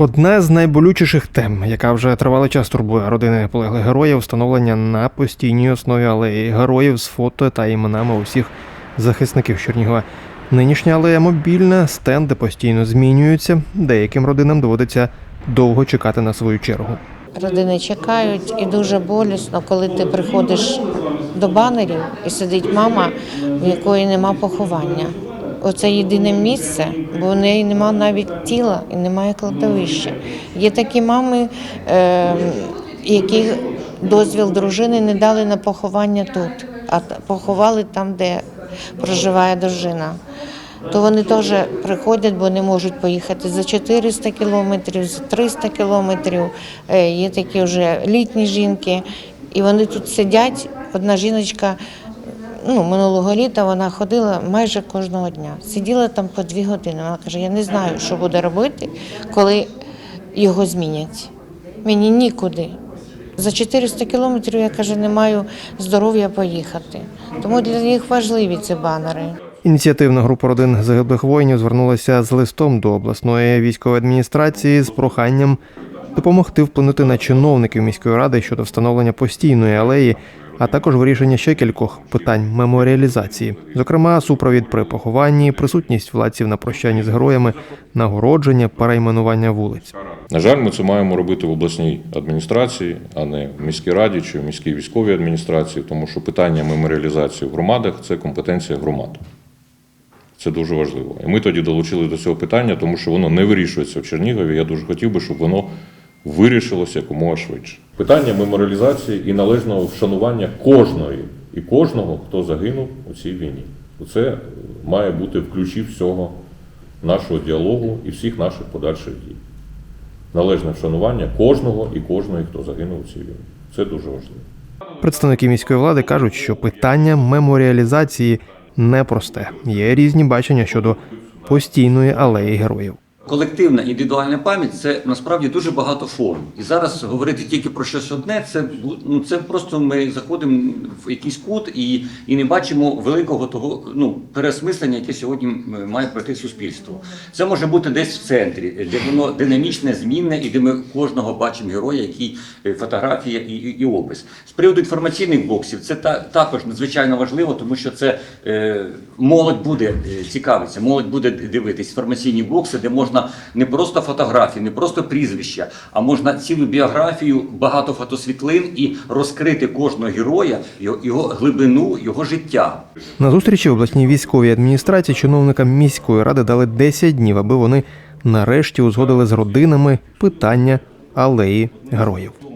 Одна з найболючіших тем, яка вже тривалий час турбує родини полеглих героїв, встановлення на постійній основі алеї героїв з фото та іменами усіх захисників Чернігова. Нинішня алея мобільна, стенди постійно змінюються. Деяким родинам доводиться довго чекати на свою чергу. Родини чекають, і дуже болісно, коли ти приходиш до банерів і сидить мама, в якої нема поховання. Оце єдине місце, бо в неї нема навіть тіла і немає кладовища. Є такі мами, е, які дозвіл дружини не дали на поховання тут, а поховали там, де проживає дружина. То вони теж приходять, бо не можуть поїхати за 400 кілометрів, за 300 кілометрів. Е, Є такі вже літні жінки, і вони тут сидять. Одна жіночка ну, минулого літа вона ходила майже кожного дня. Сиділа там по дві години. Вона каже: я не знаю, що буде робити, коли його змінять. Мені нікуди. За 400 кілометрів я каже, не маю здоров'я поїхати. Тому для них важливі ці банери. Ініціативна група родин загиблих воїнів звернулася з листом до обласної військової адміністрації з проханням допомогти вплинути на чиновників міської ради щодо встановлення постійної алеї, а також вирішення ще кількох питань меморіалізації, зокрема, супровід при похованні, присутність владців на прощанні з героями, нагородження, перейменування вулиць. На жаль, ми це маємо робити в обласній адміністрації, а не в міській раді чи в міській військовій адміністрації, тому що питання меморіалізації в громадах це компетенція громад. Це дуже важливо. І ми тоді долучили до цього питання, тому що воно не вирішується в Чернігові. Я дуже хотів би, щоб воно вирішилося якомога швидше. Питання меморіалізації і належного вшанування кожної і кожного, хто загинув у цій війні. Це має бути в ключі всього нашого діалогу і всіх наших подальших дій належне вшанування кожного і кожної, хто загинув у цій війні. Це дуже важливо. Представники міської влади кажуть, що питання меморіалізації непросте. Є різні бачення щодо постійної алеї героїв. Колективна індивідуальна пам'ять це насправді дуже багато форм. І зараз говорити тільки про щось одне, це ну це просто ми заходимо в якийсь кут і, і не бачимо великого того ну переосмислення, яке сьогодні має пройти суспільство. Це може бути десь в центрі, де воно динамічне, змінне, і де ми кожного бачимо героя, який е, фотографія і, і, і опис. З приводу інформаційних боксів, це та, також надзвичайно важливо, тому що це е, молодь буде е, цікавитися, молодь буде дивитись інформаційні бокси, де можна не просто фотографії, не просто прізвища, а можна цілу біографію, багато фотосвітлин і розкрити кожного героя, його глибину, його життя. На зустрічі в обласній військовій адміністрації чиновникам міської ради дали 10 днів, аби вони нарешті узгодили з родинами питання алеї героїв.